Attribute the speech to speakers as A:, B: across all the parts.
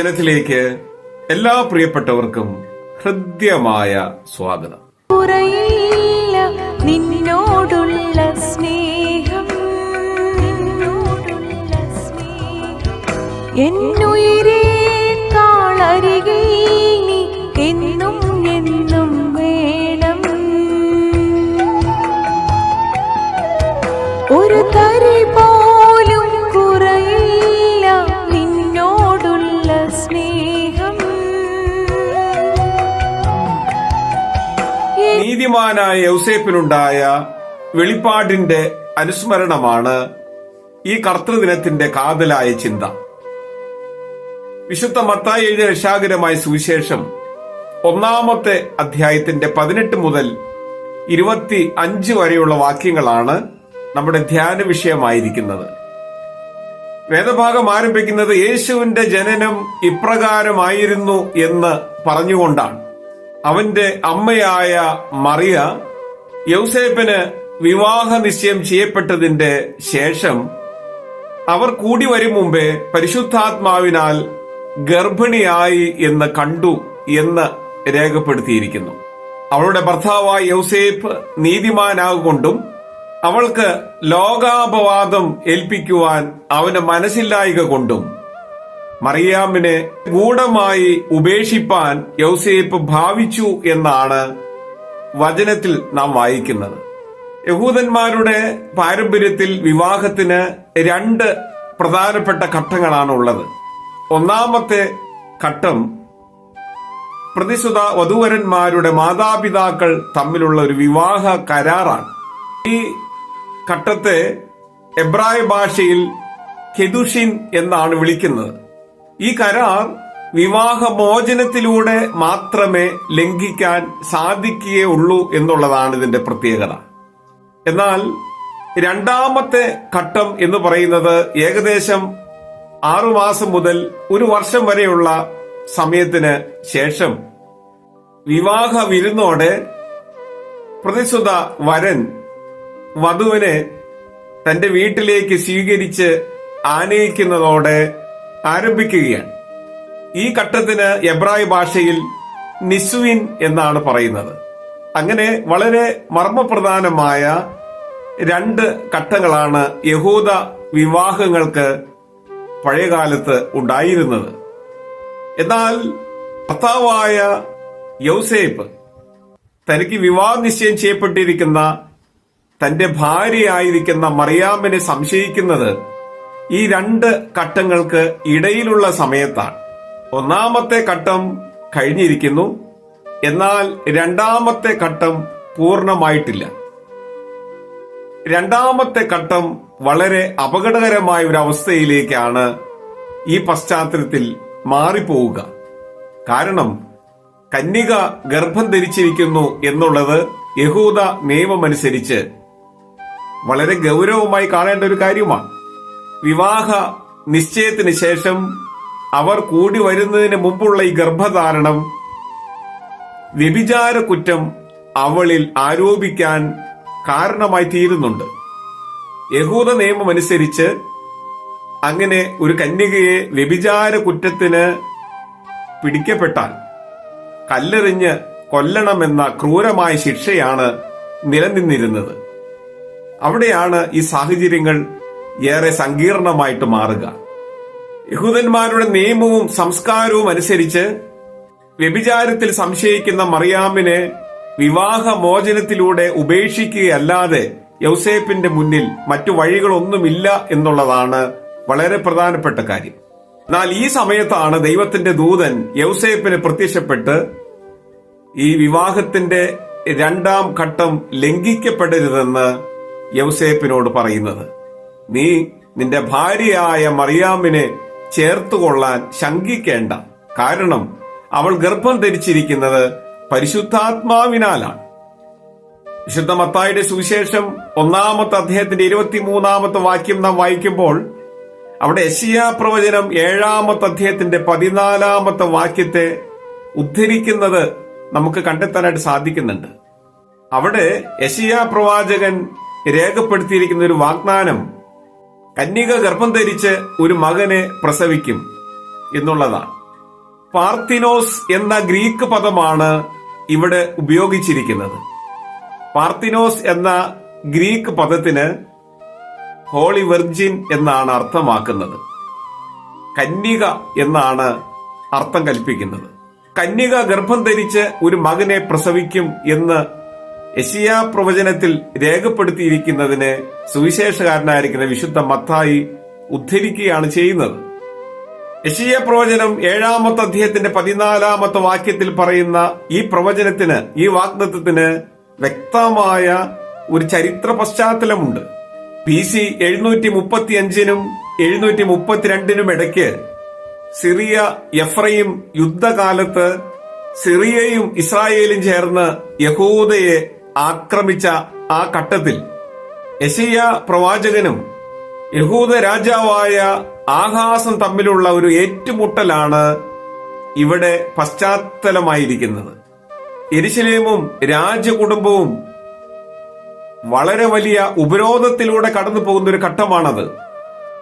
A: കർത്തൃദിനത്തിലേക്ക് എല്ലാ പ്രിയപ്പെട്ടവർക്കും ഹൃദ്യമായ സ്വാഗതം.
B: നിന്നോടുള്ള സ്നേഹം എന്നും വേണം. ഒരു
A: നീതിമാനായ യൗസേപ്പിനുണ്ടായ വെളിപ്പാടിന്റെ അനുസ്മരണമാണ് ഈ കർത്തൃദിനത്തിന്റെ കാതലായ ചിന്ത. വിശുദ്ധ മത്തായി എഴുതിയ രക്ഷാകരമായ സുവിശേഷം ഒന്നാമത്തെ അധ്യായത്തിന്റെ പതിനെട്ട് മുതൽ ഇരുപത്തി അഞ്ച് വരെയുള്ള വാക്യങ്ങളാണ് നമ്മുടെ ധ്യാന വിഷയമായിരിക്കുന്നത്. വേദഭാഗം ആരംഭിക്കുന്നത് യേശുവിന്റെ ജനനം ഇപ്രകാരമായിരുന്നു എന്ന് പറഞ്ഞുകൊണ്ടാണ്. അവന്റെ അമ്മയായ മറിയ യൗസേപ്പിന് വിവാഹ നിശ്ചയം ചെയ്യപ്പെട്ടതിന്റെ ശേഷം അവർ കൂടി വരും മുമ്പേ പരിശുദ്ധാത്മാവിനാൽ ഗർഭിണിയായി എന്ന് കണ്ടു എന്ന് രേഖപ്പെടുത്തിയിരിക്കുന്നു. അവളുടെ ഭർത്താവായ യൗസേപ്പ് നീതിമാനാകൊണ്ടും അവൾക്ക് ലോകാപവാദം ഏൽപ്പിക്കുവാൻ അവന് മനസ്സില്ലായിക കൊണ്ടും മറിയാമിനെ ഗൂഢമായി ഉപേക്ഷിപ്പാൻ യൗസേപ്പ് ഭാവിച്ചു എന്നാണ് വചനത്തിൽ നാം വായിക്കുന്നത്. യഹൂദന്മാരുടെ പാരമ്പര്യത്തിൽ വിവാഹത്തിന് രണ്ട് പ്രധാനപ്പെട്ട ഘട്ടങ്ങളാണ് ഉള്ളത് ഒന്നാമത്തെ ഘട്ടം പ്രതിസുത വധുവരന്മാരുടെ മാതാപിതാക്കൾ തമ്മിലുള്ള ഒരു വിവാഹ കരാറാണ്. ഈ ഘട്ടത്തെ എബ്രായ ഭാഷയിൽ കെദുഷിൻ എന്നാണ് വിളിക്കുന്നത്. ഈ കരാർ വിവാഹമോചനത്തിലൂടെ മാത്രമേ ലംഘിക്കാൻ സാധിക്കുകയുള്ളൂ എന്നുള്ളതാണ് ഇതിന്റെ പ്രത്യേകത. എന്നാൽ രണ്ടാമത്തെ ഘട്ടം എന്ന് പറയുന്നത് ഏകദേശം ആറുമാസം മുതൽ ഒരു വർഷം വരെയുള്ള സമയത്തിന് ശേഷം വിവാഹ വിരുന്നോടെ പ്രതിസുത വരൻ വധുവിനെ തന്റെ വീട്ടിലേക്ക് സ്വീകരിച്ച് ആനയിക്കുന്നതോടെ ആരംഭിക്കുകയാണ്. ഈ ഘട്ടത്തിന് എബ്രായ ഭാഷയിൽ നിസുവിൻ എന്നാണ് പറയുന്നത്. അങ്ങനെ വളരെ മർമ്മപ്രധാനമായ രണ്ട് ഘട്ടങ്ങളാണ് യഹൂദ വിവാഹങ്ങൾക്ക് പഴയകാലത്ത് ഉണ്ടായിരുന്നത്. എന്നാൽ ഭർത്താവായ യൗസേപ്പ് തനിക്ക് വിവാഹ നിശ്ചയം ചെയ്യപ്പെട്ടിരിക്കുന്ന തന്റെ ഭാര്യയായിരിക്കുന്ന മറിയാമ്മിനെ സംശയിക്കുന്നത് ഈ രണ്ട് ഘട്ടങ്ങൾക്ക് ഇടയിലുള്ള സമയത്താണ്. ഒന്നാമത്തെ ഘട്ടം കഴിഞ്ഞിരിക്കുന്നു. എന്നാൽ രണ്ടാമത്തെ ഘട്ടം പൂർണമായിട്ടില്ല. രണ്ടാമത്തെ ഘട്ടം വളരെ അപകടകരമായ ഒരു അവസ്ഥയിലേക്കാണ് ഈ പശ്ചാത്തലത്തിൽ മാറിപ്പോവുക. കാരണം കന്യക ഗർഭം ധരിച്ചിരിക്കുന്നു എന്നുള്ളത് യഹൂദ നിയമമനുസരിച്ച് വളരെ ഗൗരവമായി കാണേണ്ട ഒരു കാര്യമാണ്. വിവാഹ നിശ്ചയത്തിന് ശേഷം അവർ കൂടി വരുന്നതിന് മുമ്പുള്ള ഈ ഗർഭധാരണം വ്യഭിചാര കുറ്റം അവളിൽ ആരോപിക്കാൻ കാരണമായി തീരുന്നുണ്ട്. യഹൂദ നിയമമനുസരിച്ച് അങ്ങനെ ഒരു കന്യകയെ വ്യഭിചാര കുറ്റത്തിന് പിടിക്കപ്പെട്ടാൽ കല്ലെറിഞ്ഞ് കൊല്ലണമെന്ന ക്രൂരമായ ശിക്ഷയാണ് നിലനിന്നിരുന്നത്. അവിടെയാണ് ഈ സാഹചര്യങ്ങൾ ഏറെ സങ്കീർണമായിട്ട് മാറുക. യഹൂദന്മാരുടെ നിയമവും സംസ്കാരവും അനുസരിച്ച് വ്യഭിചാരത്തിൽ സംശയിക്കുന്ന മറിയാമിനെ വിവാഹമോചനത്തിലൂടെ ഉപേക്ഷിക്കുകയല്ലാതെ യൗസേപ്പിന്റെ മുന്നിൽ മറ്റു വഴികളൊന്നുമില്ല എന്നുള്ളതാണ് വളരെ പ്രധാനപ്പെട്ട കാര്യം. എന്നാൽ ഈ സമയത്താണ് ദൈവത്തിന്റെ ദൂതൻ യൗസേപ്പിന് പ്രത്യക്ഷപ്പെട്ട് ഈ വിവാഹത്തിന്റെ രണ്ടാം ഘട്ടം ലംഘിക്കപ്പെടരുതെന്ന് യൗസേപ്പിനോട് പറയുന്നത്. നീ നിന്റെ ഭാര്യയായ മറിയാമിനെ ചേർത്തുകൊള്ളാൻ ശങ്കിക്കേണ്ട. കാരണം അവൾ ഗർഭം ധരിച്ചിരിക്കുന്നത് പരിശുദ്ധാത്മാവിനാലാണ്. വിശുദ്ധ മത്തായുടെ സുവിശേഷം ഒന്നാമത്തെ അദ്ദേഹത്തിന്റെ ഇരുപത്തിമൂന്നാമത്തെ വാക്യം നാം വായിക്കുമ്പോൾ അവിടെ യശിയ പ്രവചനം ഏഴാമത്തെ അദ്ദേഹത്തിന്റെ പതിനാലാമത്തെ വാക്യത്തെ ഉദ്ധരിക്കുന്നത് നമുക്ക് കണ്ടെത്താനായിട്ട് സാധിക്കുന്നുണ്ട്. അവിടെ യശിയ പ്രവാചകൻ രേഖപ്പെടുത്തിയിരിക്കുന്ന ഒരു വാഗ്ദാനം കന്യക ഗർഭം ധരിച്ച് ഒരു മകനെ പ്രസവിക്കും എന്നുള്ളതാണ്. പാർത്തിനോസ് എന്ന ഗ്രീക്ക് പദമാണ് ഇവിടെ ഉപയോഗിച്ചിരിക്കുന്നത്. പാർത്തിനോസ് എന്ന ഗ്രീക്ക് പദത്തിന് ഹോളി വെർജിൻ എന്നാണ് അർത്ഥമാക്കുന്നത്. കന്യക എന്നാണ് അർത്ഥം കൽപ്പിക്കുന്നത്. കന്യക ഗർഭം ധരിച്ച് ഒരു മകനെ പ്രസവിക്കും എന്ന് യശിയാ പ്രവചനത്തിൽ രേഖപ്പെടുത്തിയിരിക്കുന്നതിന് സുവിശേഷകാരനായിരിക്കുന്ന വിശുദ്ധ മത്തായി ഉദ്ധരിക്കുകയാണ് ചെയ്യുന്നത്. യശിയ പ്രവചനം ഏഴാമത്തെ അധ്യായത്തിന്റെ പതിനാലാമത്തെ വാക്യത്തിൽ പറയുന്ന ഈ പ്രവചനത്തിന് ഈ വാഗ്ദത്വത്തിന് വ്യക്തമായ ഒരു ചരിത്ര പശ്ചാത്തലമുണ്ട്. ബി സി എഴുന്നൂറ്റി മുപ്പത്തി അഞ്ചിനും എഴുന്നൂറ്റി മുപ്പത്തിരണ്ടിനും ഇടയ്ക്ക് സിറിയ എഫ്രയും യുദ്ധകാലത്ത് സിറിയയും ഇസ്രായേലും ചേർന്ന് യഹൂദയെ ആക്രമിച്ച ആ ഘട്ടത്തിൽ യശയ്യ പ്രവാചകനും യഹൂദ രാജാവായ ആഹാസം തമ്മിലുള്ള ഒരു ഏറ്റുമുട്ടലാണ് ഇവിടെ പശ്ചാത്തലമായിരിക്കുന്നത്. എരിശിലേമും രാജകുടുംബവും വളരെ വലിയ ഉപരോധത്തിലൂടെ കടന്നു പോകുന്ന ഒരു ഘട്ടമാണത്.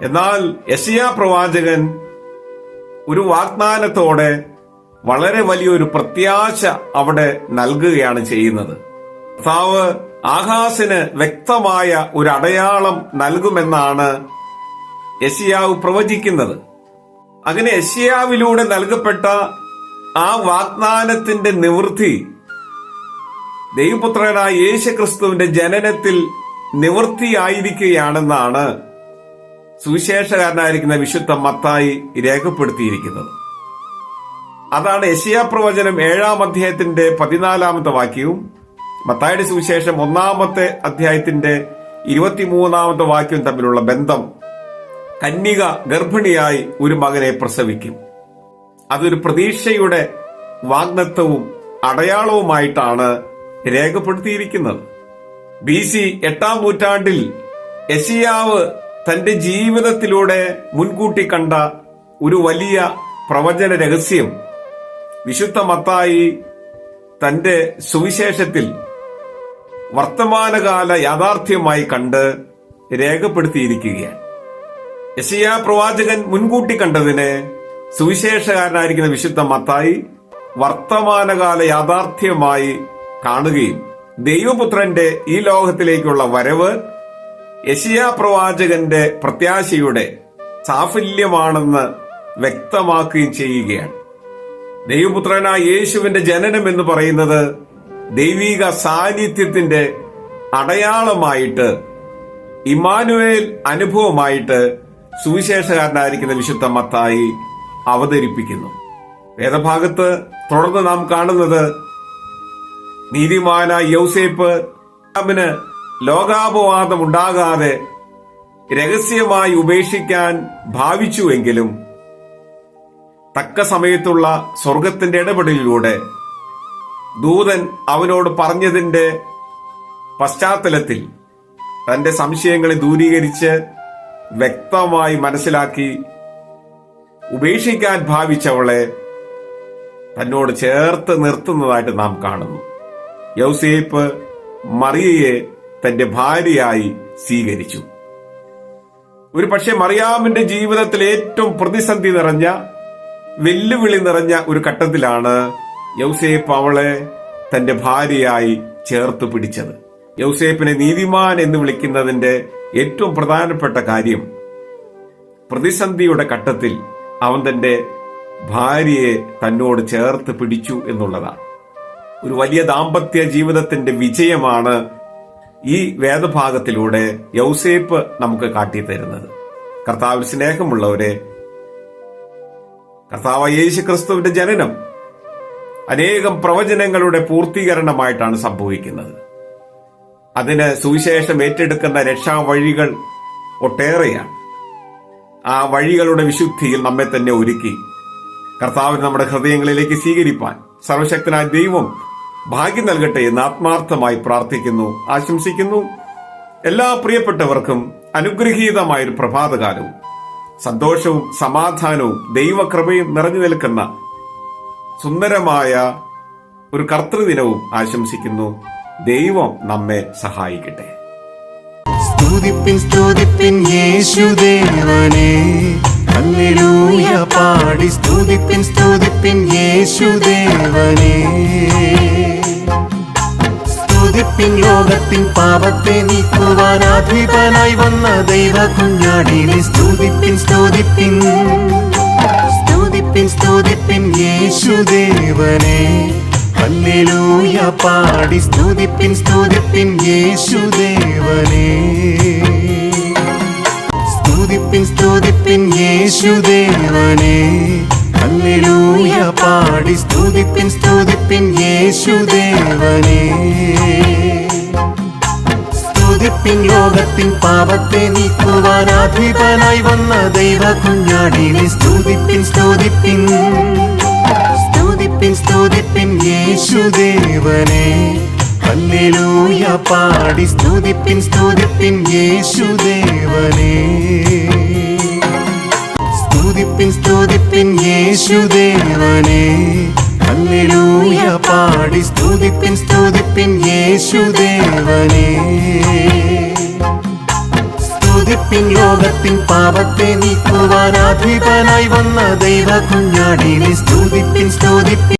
A: എന്നാൽ യശയാ പ്രവാചകൻ ഒരു വാഗ്ദാനത്തോടെ വളരെ വലിയൊരു പ്രത്യാശ അവിടെ നൽകുകയാണ് ചെയ്യുന്നത്. കർത്താവ് ആഹാസിന് വ്യക്തമായ ഒരു അടയാളം നൽകുമെന്നാണ് യശിയാവ് പ്രവചിക്കുന്നത്. അങ്ങനെ യശിയാവിലൂടെ നൽകപ്പെട്ട ആ വാഗ്ദാനത്തിന്റെ നിവൃത്തി ദൈവപുത്രനായ യേശുക്രിസ്തുവിന്റെ ജനനത്തിൽ നിവൃത്തിയായിരിക്കുകയാണെന്നാണ് സുവിശേഷകാരനായിരിക്കുന്ന വിശുദ്ധ മത്തായി രേഖപ്പെടുത്തിയിരിക്കുന്നത്. അതാണ് യശിയ പ്രവചനം ഏഴാം അധ്യായത്തിന്റെ പതിനാലാമത്തെ വാക്യവും മത്തായുടെ സുവിശേഷം ഒന്നാമത്തെ അധ്യായത്തിന്റെ ഇരുപത്തിമൂന്നാമത്തെ വാക്യം തമ്മിലുള്ള ബന്ധം കന്യക ഗർഭിണിയായി ഒരു മകനെ പ്രസവിക്കും. അതൊരു പ്രതീക്ഷയുടെ വാഗ്ദത്വവും അടയാളവുമായിട്ടാണ് രേഖപ്പെടുത്തിയിരിക്കുന്നത്. ബി സി എട്ടാം നൂറ്റാണ്ടിൽ എസിയാവ് തന്റെ ജീവിതത്തിലൂടെ മുൻകൂട്ടി കണ്ട ഒരു വലിയ പ്രവചന രഹസ്യം. വിശുദ്ധ മത്തായി തന്റെ സുവിശേഷത്തിൽ വർത്തമാനകാല യാഥാർത്ഥ്യമായി കണ്ട് രേഖപ്പെടുത്തിയിരിക്കുകയാണ്. യശിയ പ്രവാചകൻ മുൻകൂട്ടി കണ്ടതിന് സുവിശേഷകാരനായിരിക്കുന്ന വിശുദ്ധ മത്തായി വർത്തമാനകാല യാഥാർത്ഥ്യമായി കാണുകയും ദൈവപുത്രന്റെ ഈ ലോകത്തിലേക്കുള്ള വരവ് യശിയ പ്രവാചകന്റെ പ്രത്യാശയുടെ സാഫല്യമാണെന്ന് വ്യക്തമാക്കുകയും ചെയ്യുകയാണ്. ദൈവപുത്രനായ യേശുവിന്റെ ജനനം എന്ന് പറയുന്നത് ദൈവിക സാന്നിധ്യത്തിന്റെ അടയാളമായിട്ട് ഇമാനുവേൽ അനുഭവമായിട്ട് സുവിശേഷകാരനായിരിക്കുന്ന വിശുദ്ധ മത്തായി അവതരിപ്പിക്കുന്നു. വേദഭാഗത്ത് തുടർന്ന് നാം കാണുന്നത് നീതിമാന യൗസേപ്പ് അവന് ലോകാപവാദം ഉണ്ടാകാതെ രഹസ്യമായി ഉപേക്ഷിക്കാൻ ഭാവിച്ചുവെങ്കിലും തക്ക സമയത്തുള്ള സ്വർഗത്തിന്റെ ഇടപെടലിലൂടെ ദൂതൻ അവനോട് പറഞ്ഞതിന്റെ പശ്ചാത്തലത്തിൽ തന്റെ സംശയങ്ങളെ ദൂരീകരിച്ച് വ്യക്തമായി മനസ്സിലാക്കി ഉപേക്ഷിക്കാൻ ഭാവിച്ചവളെ തന്നോട് ചേർത്ത് നിർത്തുന്നതായിട്ട് നാം കാണുന്നു. യൗസേപ്പ് മറിയയെ തന്റെ ഭാര്യയായി സ്വീകരിച്ചു. ഒരു പക്ഷെ മറിയാമിന്റെ ജീവിതത്തിൽ ഏറ്റവും പ്രതിസന്ധി നിറഞ്ഞ വെല്ലുവിളി നിറഞ്ഞ ഒരു ഘട്ടത്തിലാണ് യൗസേപ്പ് അവളെ തന്റെ ഭാര്യയായി ചേർത്ത് പിടിച്ചത്. യൗസേപ്പിനെ നീതിമാൻ എന്ന് വിളിക്കുന്നതിന്റെ ഏറ്റവും പ്രധാനപ്പെട്ട കാര്യം പ്രതിസന്ധിയുടെ ഘട്ടത്തിൽ അവൻ തന്റെ ഭാര്യയെ തന്നോട് ചേർത്ത് പിടിച്ചു എന്നുള്ളതാണ്. ഒരു വലിയ ദാമ്പത്യ ജീവിതത്തിന്റെ വിജയമാണ് ഈ വേദഭാഗത്തിലൂടെ യൗസേപ്പ് നമുക്ക് കാട്ടിത്തരുന്നത്. കർത്താവിൽ സ്നേഹമുള്ളവരെ കർത്താവ് യേശു ക്രിസ്തുവിന്റെ ജനനം അനേകം പ്രവചനങ്ങളുടെ പൂർത്തീകരണമായിട്ടാണ് സംഭവിക്കുന്നത്. അതിന് സുവിശേഷം ഏറ്റെടുക്കുന്ന രക്ഷാവഴികൾ ഒട്ടേറെയാണ്. ആ വഴികളുടെ വിശുദ്ധിയിൽ നമ്മെ തന്നെ ഒരുക്കി കർത്താവിന് നമ്മുടെ ഹൃദയങ്ങളിലേക്ക് സ്വീകരിപ്പാൻ സർവശക്തനായ ദൈവം ഭാഗ്യം നൽകട്ടെ എന്ന് ആത്മാർത്ഥമായി പ്രാർത്ഥിക്കുന്നു ആശംസിക്കുന്നു. എല്ലാ പ്രിയപ്പെട്ടവർക്കും അനുഗ്രഹീതമായൊരു പ്രഭാതകാലവും സന്തോഷവും സമാധാനവും ദൈവകൃപയും നിറഞ്ഞു നിൽക്കുന്ന സുന്ദരമായ ഒരു കർത്തൃദിനവും ആശംസിക്കുന്നു. ദൈവം നമ്മെ സഹായിക്കട്ടെ.
C: സ്തുതിപ്പിൻ സ്തുതിപ്പിൻ യേശുദേവനെ പാടി. സ്തുതിപ്പിൻ സ്തുതിപ്പിൻ യേശുദേവനെ സ്തുതിപ്പിൻ ലോകത്തിൻ പാപത്തെ നീക്കുവാൻ അധിപനായി വന്ന ദൈവ കുഞ്ഞാടിനെ സ്തുതിപ്പിൻ സ്തുതിപ്പിൻ. സ്തുതിപ്പിൻ സ്തുതിപ്പിൻ യേശുദേവനെ. ഹല്ലേലൂയ പാടി സ്തുതിപ്പിൻ സ്തുതിപ്പിൻ യേശുദേവനെ. സ്തുതിപ്പിൻ സ്തുതിപ്പിൻ യേശുദേവനെ. ഹല്ലേലൂയ പാടി സ്തുതിപ്പിൻ സ്തുതിപ്പിൻ യേശുദേവനെ. സ്തുതിപ്പിൻ ലോകത്തിൻ പാപത്തെ നീക്കുവാൻ അധിപനായി വന്ന ദൈവ കുഞ്ഞാടിനെ സ്തുതിപ്പിൻ സ്തുതിപ്പിൻ. സ്തുതിപ്പിൻ സ്തുതിപ്പിൻ യേശുദേവനെ. ഹല്ലേലൂയ പാടി. സ്തുതിപ്പിൻ സ്തുതിപ്പിൻ യേശുദേവനെ. സ്തുതിപ്പിൻ സ്തുതിപ്പിൻ യേശുദേവനെ. ഹല്ലേലൂയ പാടി. സ്തുതിപ്പിൻ സ്തുതിപ്പിൻ യേശുദേവനെ. സ്തുതിപ്പിൻ ലോകത്തിൻ പാപത്തെ നീക്കുവാൻ അധിപനായി വന്ന ദൈവ കുഞ്ഞാടിനെ സ്തുതിപ്പിൻ സ്തുതിപ്പിൻ.